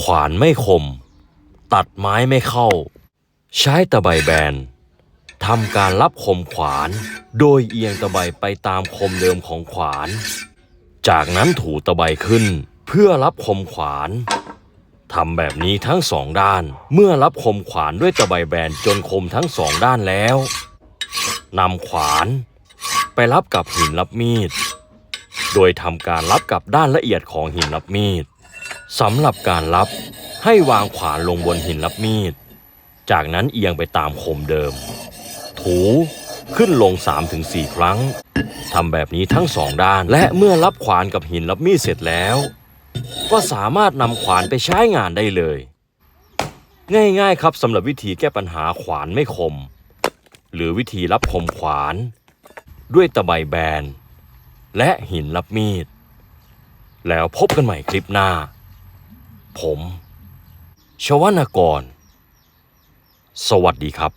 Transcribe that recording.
ขวานไม่คม ตัดไม้ไม่เข้า ใช้ตะไบแบนทำการรับคมขวาน โดยเอียงตะไบไปตามคมเดิมของขวาน จากนั้นถูตะไบขึ้นเพื่อรับคมขวานทำแบบนี้ทั้งสองด้าน เมื่อรับคมขวานด้วยตะไบแบนจนคมทั้งสองด้านแล้วนำขวาน ไปรับกับหินรับมีด โดยทำการรับกับด้านละเอียดของหินรับมีด สำหรับการรับให้วางขวานลงบนหินรับมีด จากนั้นเอียงไปตามคมเดิม ถูขึ้นลง 3-4 ครั้งทำแบบนี้ทั้งสองด้าน และเมื่อรับขวานกับหินรับมีดเสร็จแล้ว ก็สามารถนำขวานไปใช้งานได้เลย ง่ายๆครับสำหรับวิธีแก้ปัญหาขวานไม่คม หรือวิธีรับคมขวาน ด้วยตะไบแบน และหินรับมีด แล้วพบกันใหม่คลิปหน้า ผม ชวนากร สวัสดีครับ